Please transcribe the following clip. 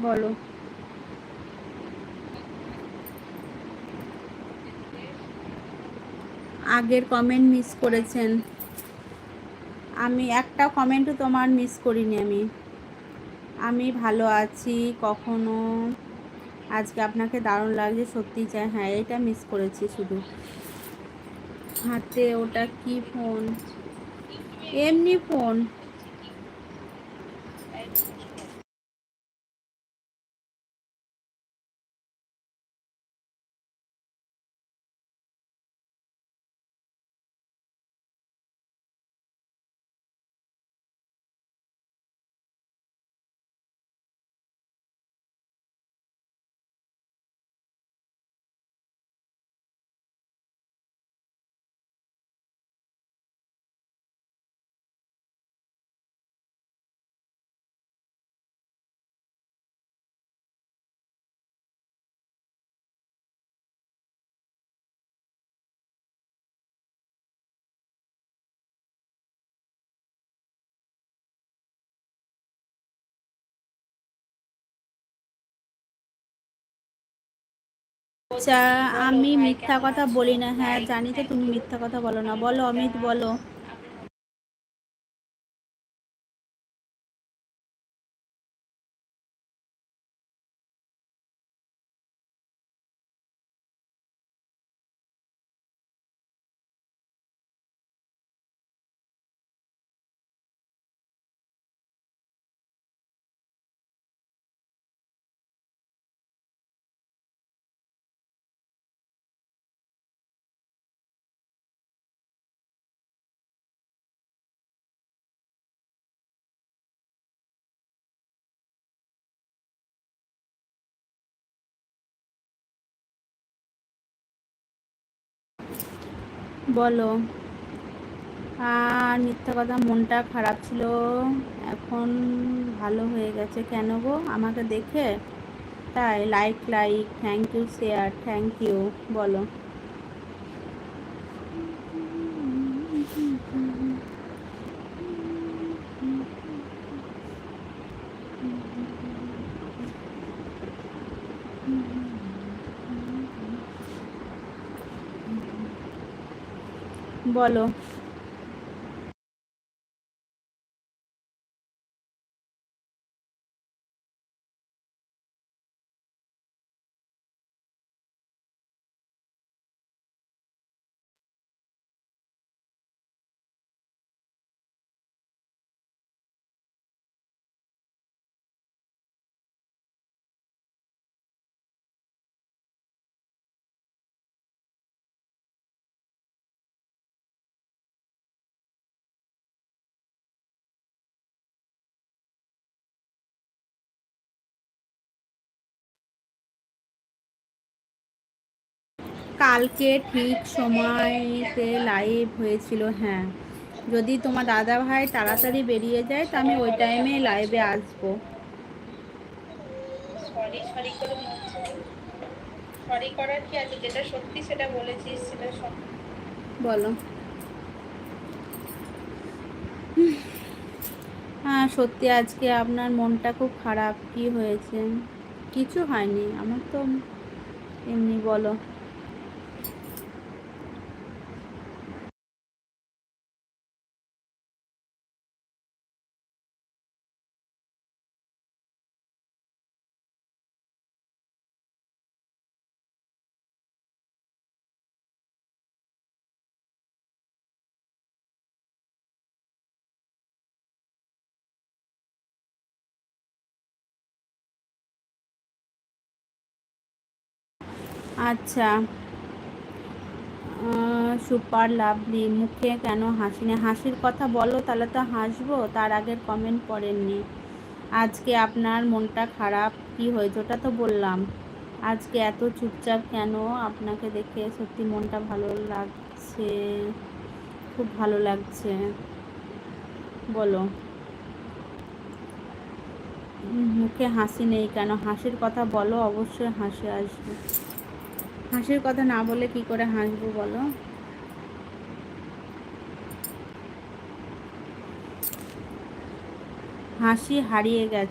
বলো। আগের comment miss করেছেন। আমি একটা কমেন্টও তোমার মিস করিনি আমি। আমি ভালো আছি, কখনো। আজকে আপনাকে দারুণ লাগছে, সত্যি চাই হ্যাঁ এটা মিস করেছি শুধু। হাতে ওটা কি ফোন এমনি ফোন আমি মিথ্যা কথা বলি না হ্যাঁ জানি তো তুমি মিথ্যা কথা বলো না। বলো, অমিত, বলো। বলো। আর মিথ্যা কথা মনটা খারাপ ছিল। এখন ভালো হয়ে গেছে কেন গো? আমাকে দেখে? তাই like like thank you share thank you বলো। বলো। কালকে ঠিক সময়তে লাইভ হয়েছিল হ্যাঁ। যদি তোমার দাদা ভাই তাড়াতাড়ি বেরিয়ে যায় তো আমি ওই টাইমে লাইভে আসব। বলো। হ্যাঁ সত্যি আজকে আপনার মনটা খুব খারাপ। কি হয়েছে? কিছু হয়নি। আমার তো এমনি বলো। আচ্ছা। সুপার লাভলি, মুখে কেন হাসি না হাসির কথা বলো, তাহলে তো হাসবো। তার আগের কমেন্ট পড়েননি আজকে আপনার মনটা খারাপ কি হয়েছে? ওটা তো বললাম। আজকে এত চুপচাপ কেন আপনাকে দেখে সত্যি মনটা ভালো লাগছে? খুব ভালো লাগছে। বলো। মুখে হাসি নেই কেন? হাসির কথা বলো, অবশ্যই হাসি আসবে। হাসির কথা না বলে কি করে হাসবো বলো? হাসি হারিয়ে গেছে।